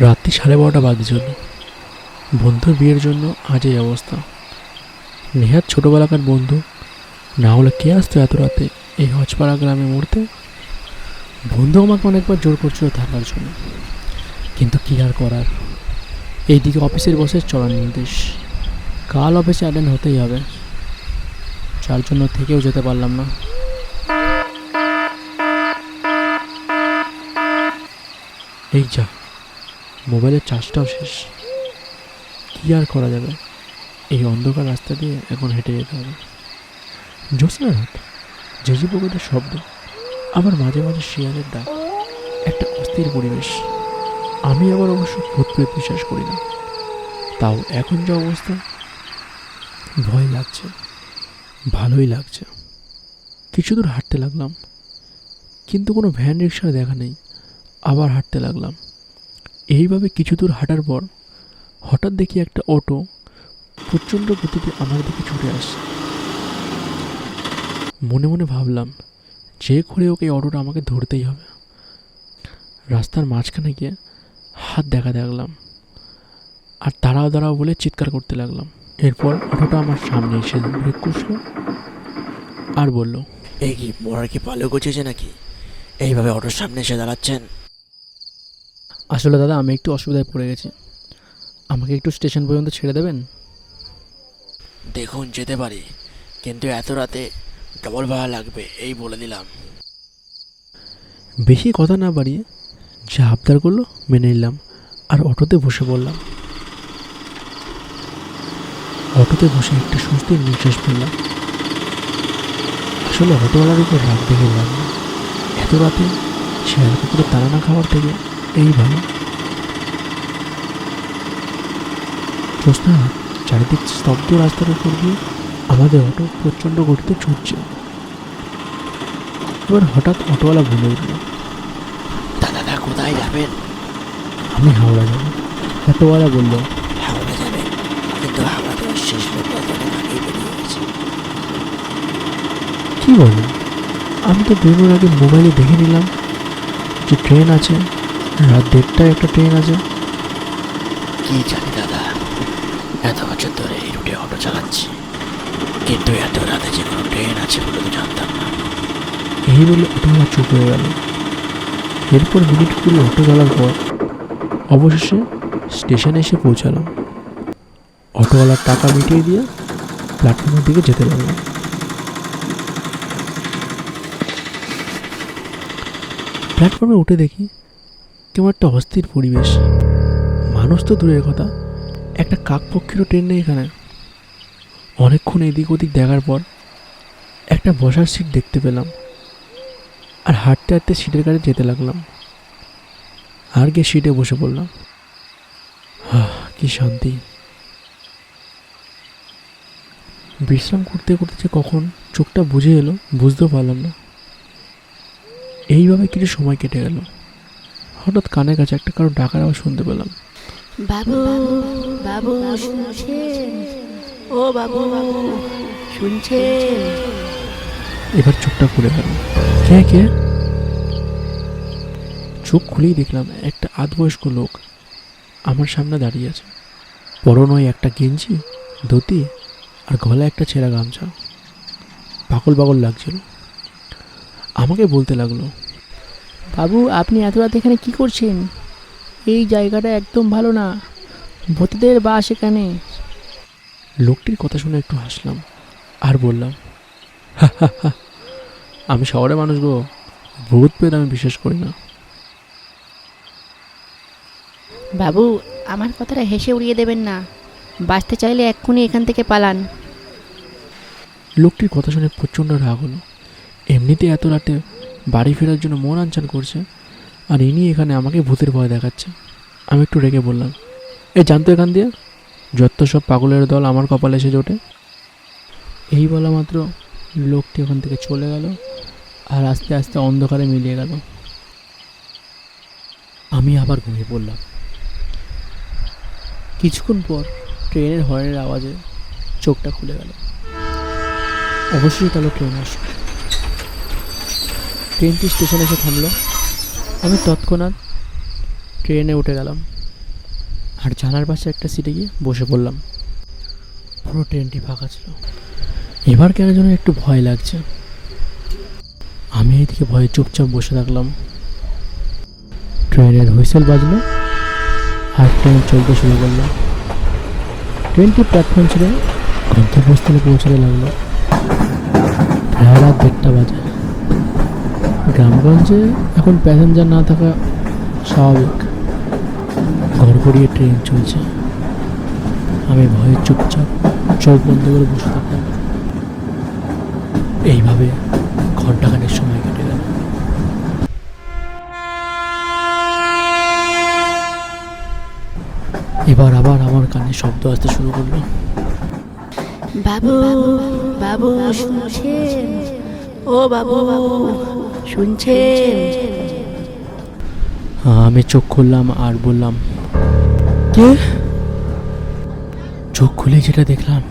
রাত্রি সাড়ে বারোটা বাজে চলল। বন্ধুর বিয়ের জন্য আজ এই অবস্থা। নেহাত ছোটোবেলাকার বন্ধু, না হলে কে আসতো এত রাতে এই হজপাড়া গ্রামে মরতে? বন্ধু আমাকে অনেকবার জোর করছিল থাকার জন্য। কিন্তু কী আর করার? এইদিকে অফিসের বসে চলার নির্দেশ। কাল অফিসে অ্যাটেন্ড হতেই হবে। যার জন্য থেকেও যেতে পারলাম না। এই যা। মোবাইলের চার্জটাও শেষ। কী আর করা যাবে? এই অন্ধকার রাস্তা দিয়ে এখন হেঁটে যেতে হবে। জ্যোৎস্না রাত ঝেঁঝি পুকুরের শব্দ, আবার মাঝে মাঝে শিয়ালের ডাক। একটা অস্থির পরিবেশ। আমি আবার অবশ্য ভূত প্রেত বিশ্বাস করি না। তাও এখন যা অবস্থা, ভয় লাগছে। ভালোই লাগছে। কিছু দূর হাঁটতে লাগলাম। কিন্তু কোনো ভ্যান রিক্সার দেখা নেই। আবার হাঁটতে লাগলাম। এইভাবে কিছু দূর হাঁটার পর হঠাৎ দেখি একটা অটো প্রচণ্ড গতিতে আমার দিকে ছুটে আসছে। মনে মনে ভাবলাম, যে করে ওকে অটোটা আমাকে ধরতেই হবে। রাস্তার মাঝখানে গিয়ে হাত দেখা দেখলাম আর দাঁড়াও দাঁড়াও বলে চিৎকার করতে লাগলাম। এরপর অটোটা আমার সামনে এসে ব্রেক কষলো আর বলল এই কি মোড়ার কি পালু গুছিয়েছে নাকি? এইভাবে অটোর সামনে এসে দাঁড়াচ্ছেন? আসলে দাদা আমি একটু অসুবিধায় পড়ে গেছি। আমাকে একটু স্টেশন পর্যন্ত ছেড়ে দেবেন? দেখুন যেতে পারি। কিন্তু এত রাতে ডবল ভাড়া লাগবে এই বলে দিলাম। বেশি কথা না বাড়িয়ে যা আবদার করল মেনে নিলাম আর অটোতে বসে পড়লাম। অটোতে বসে একটা স্বস্তির নিঃশ্বাস ফেললাম। আসলে অটোওয়ালার উপর রাগ দেখে এত রাতে সে শেয়াল কুকুরের তাড়ানা খাওয়ার থেকে এই ভালো জ্যোৎস্না চারিদিক স্তব্ধ রাস্তার উপর দিয়ে আমাদের অটো প্রচণ্ড গতিতে ছুটছে। এবার হঠাৎ অটোওয়ালা বলে উঠল দাদা দা কোথায় যাবেন? আমি হাওড়া যাব। অটোওয়ালা বলল হাওড়া যাবেন? কিন্তু হাওড়া তো শেষ কি বলেন আমি তো বেরোনোর আগে মোবাইলে দেখে নিলাম যে ট্রেন আছে। রাত দেড়টায় একটা ট্রেন আছে। কি জানি দাদা এত বছর ধরে এই রুটে অটো চালাচ্ছি। কিন্তু এত রাতে যে কোনো ট্রেন আছে বলে তো জানতাম না। এই বলে অটোওয়ালা চুপ হয়ে গেল। এরপর মিনিট কুড়ি অটো চলার পর অবশেষে স্টেশনে এসে পৌঁছালাম অটোওয়ালার টাকা মিটিয়ে দিয়ে প্ল্যাটফর্মের দিকে যেতে লাগলাম প্ল্যাটফর্মে উঠে দেখি কেমন একটা অস্থির পরিবেশ। মানুষ তো দূরের কথা একটা কাকপক্ষেরও ট্রেন নেই এখানে। অনেকক্ষণ এদিক ওদিক দেখার পর একটা বসার সিট দেখতে পেলাম আর হাঁটতে হাঁটতে সিটের কাছে যেতে লাগলাম। আর গিয়ে সিটে বসে পড়লাম। আহ, কি শান্তি। বিশ্রাম করতে করতে যে কখন চোখটা বুঝে এলো বুঝতেও পারলাম না। এইভাবে কিছু সময় কেটে গেল। হঠাৎ কানের কাছে একটা কারও ডাকার আওয়াজ শুনতে পেলাম। বাবু বাবু শুনছেন? ও বাবু শুনছেন? এবার চোখটা খুলে গেল। কে কে? চোখ খুলেই দেখলাম একটা আধবয়স্ক লোক আমার সামনে দাঁড়িয়ে আছে। পরনয় একটা গেঞ্জি ধুতি আর গলায় একটা ছেঁড়া গামছা। পাগল পাগল লাগছিল। আমাকে বলতে লাগল বাবু আপনি এত রাত এখানে কি করছেন? এই জায়গাটা একদম ভালো না। ভূতদের বাস এখানে। লোকটির কথা শুনে একটু হাসলাম আর বললাম আমি শহরে মানুষ গো ভূত পেয়ে আমি বিশ্বাস করি না। বাবু আমার কথাটা হেসে উড়িয়ে দেবেন না। বাঁচতে চাইলে এক্ষুনি এখান থেকে পালান। লোকটির কথা শুনে প্রচণ্ড রাগ হলো। এমনিতে এত রাতে বাড়ি ফেরার জন্য মন আনচান করছে, আর ইনি এখানে আমাকে ভূতের ভয় দেখাচ্ছে। আমি একটু রেগে বললাম, এ জানতো এখান দিয়ে? যত সব পাগলের দল আমার কপালে এসে জোটে? এই বলা মাত্র লোকটি ওখান থেকে চলে গেল, আর আস্তে আস্তে অন্ধকারে মিলিয়ে গেল। আমি আবার ঘুমিয়ে পড়লাম। কিছুক্ষণ পর ট্রেনের হর্নের আওয়াজে চোখটা খুলে গেল। অবশ্যই তাহলে ট্রেন আসবে ট্রেনটি স্টেশনে এসে থামলো। আমি তৎক্ষণাৎ ট্রেনে উঠে গেলাম আর জানার পাশে একটা সিটে গিয়ে বসে পড়লাম। পুরো ট্রেনটি ফাঁকা ছিল। এবার কেন যেন একটু ভয় লাগছে। আমি এইদিকে ভয়ে চুপচাপ বসে থাকলাম। ট্রেনের হুইসেল বাজলো আর ট্রেন চলতে শুরু করল। ট্রেনটি প্ল্যাটফর্ম ছিল গন্তব্যস্থলে পৌঁছাতে লাগল। প্রায় রাত দেড়টা বাজে। গ্রামগঞ্জে এখন প্যাসেঞ্জার না থাকা স্বাভাবিক। ঘর গড়গড়িয়ে ট্রেন চলছে। আমি ভয়ে চুপচাপ চোখ বন্ধ করে বসে থাকলাম। এইভাবে ঘন্টাখানেক সময় কেটে গেল। এবার আবার আমার কানে শব্দ আসতে শুরু করল। বাবু বাবু শুনছেন? ও বাবু শুনছেন আমি চোখ খুললাম আর বললাম কে? চোখ খুলে যেটা দেখলাম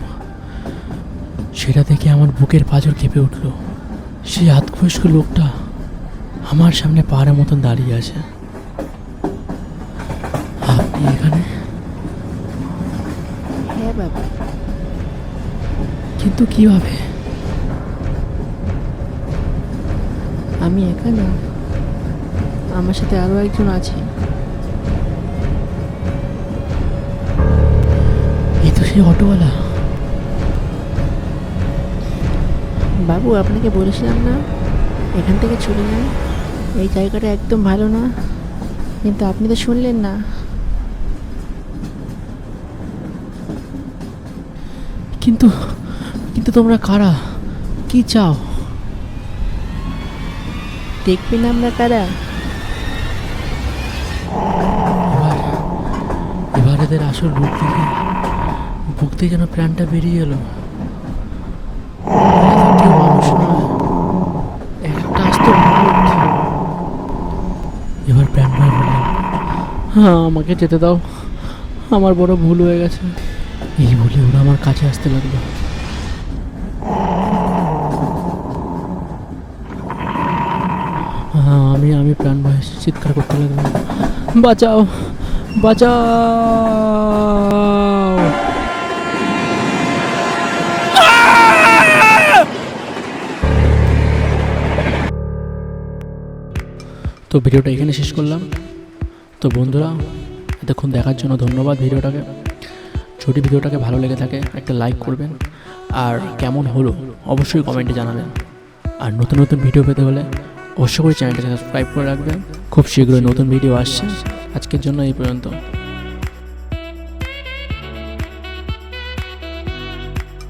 সেটা দেখে আমার বুকের পাঁজর কেঁপে উঠল। সেই আতবয়স্ক লোকটা আমার সামনে পাহাড়ের মতন দাঁড়িয়ে আছে। আপনি এখানে? হ্যাঁ বাবু। কিন্তু কীভাবে? আমি একা না। আমার সাথে আরও একজন আছে। এই তো সেই অটোওয়ালা। বাবু আপনাকে বলেছিলাম না? এখান থেকে চলে যান। এই জায়গাটা একদম ভালো না। কিন্তু আপনি তো শুনলেন না। কিন্তু কিন্তু তোমরা কারা? কি চাও? দেখবেন আমরা কারা? এবার এদের আসল রূপ দেখে বুক যেন প্রাণটা বেরিয়ে এলো। মানুষ নয়। এবার প্রাণ হ্যাঁ আমাকে যেতে দাও। আমার বড় ভুল হয়ে গেছে। এই বলে ওরা আমার কাছে আসতে লাগল। আমি আমি প্রাণ ভয়ে চিৎকার করতে লাগলাম। বাঁচাও বাঁচাও। তো ভিডিওটা এখানে শেষ করলাম। তো বন্ধুরা, এতক্ষণ দেখার জন্য ধন্যবাদ ভিডিওটাকে। যদি ভিডিওটাকে ভালো লেগে থাকে, একটা লাইক করবেন। আর কেমন হলো, অবশ্যই কমেন্টে জানাবেন। আর নতুন নতুন ভিডিও পেতে হলে অবশ্যই করে চ্যানেলটাকে সাবস্ক্রাইব করে রাখবেন। খুব শীঘ্রই নতুন ভিডিও আসছে। আজকের জন্য এই পর্যন্ত।